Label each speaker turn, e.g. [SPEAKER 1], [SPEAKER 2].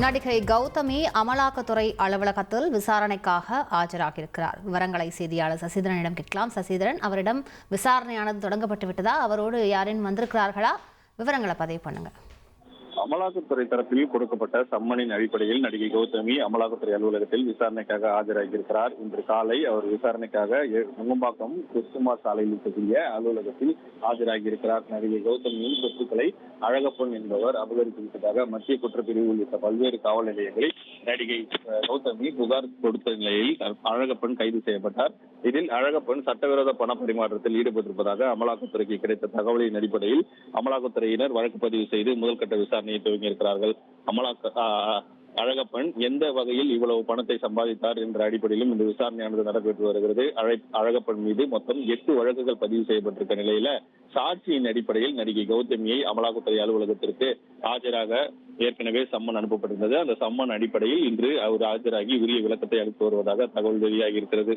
[SPEAKER 1] நடிகை கௌதமி அமலாக்கத்துறை அலுவலகத்தில் விசாரணைக்காக ஆஜராகியிருக்கிறார். விவரங்களை செய்தியாளர் சசிதரனிடம் கேட்கலாம். சசிதரன் அவரிடம் விசாரணையானது தொடங்கப்பட்டு விட்டதா அவரோடு யாரேனும் வந்திருக்கிறார்களா? விவரங்களை பதிவு பண்ணுங்கள்
[SPEAKER 2] அமலாக்கத்துறை தரப்பில் கொடுக்கப்பட்ட சம்மனின் அடிப்படையில் நடிகை கௌதமி அமலாக்கத்துறை அலுவலகத்தில் விசாரணைக்காக ஆஜராகியிருக்கிறார். இன்று காலை அவர் விசாரணைக்காக எ- நுங்கம்பாக்கம் கிறிஸ்துமா சாலையில் இருக்கக்கூடிய அலுவலகத்தில் ஆஜராகியிருக்கிறார். நடிகை கௌதமியின் சொத்துக்களை அழகப்பன் என்பவர் அபகரித்து விட்டதாக மத்திய குற்றப்பிரிவு உள்ளிட்ட பல்வேறு காவல் நிலையங்களில் நடிகை கௌதமி புகார் கொடுத்த நிலையில் அழகப்பன் கைது செய்யப்பட்டார். இதில் அழகப்பன் சட்டவிரோத பண பரிமாற்றத்தில் ஈடுபட்டிருப்பதாக அமலாக்கத்துறைக்கு கிடைத்த தகவலின் அடிப்படையில் அமலாக்கத்துறையினர் வழக்கு பதிவு செய்து முதல்கட்ட விசாரணையை துவங்கியிருக்கிறார்கள். அமலாக்க அழகப்பன் எந்த வகையில் இவ்வளவு பணத்தை சம்பாதித்தார் என்ற அடிப்படையிலும் இந்த விசாரணையானது நடைபெற்று வருகிறது. அழகப்பன் மீது மொத்தம் எட்டு வழக்குகள் பதிவு செய்யப்பட்டிருக்க நிலையில சாட்சியின் அடிப்படையில் நடிகை கௌதமியை அமலாக்கத்துறை அலுவலகத்திற்கு ஆஜராக ஏற்கனவே சம்மன் அனுப்பப்பட்டிருந்தது. அந்த சம்மன் அடிப்படையில் இன்று அவர் ஆஜராகி உரிய விளக்கத்தை அளித்து வருவதாக தகவல் வெளியாகி இருக்கிறது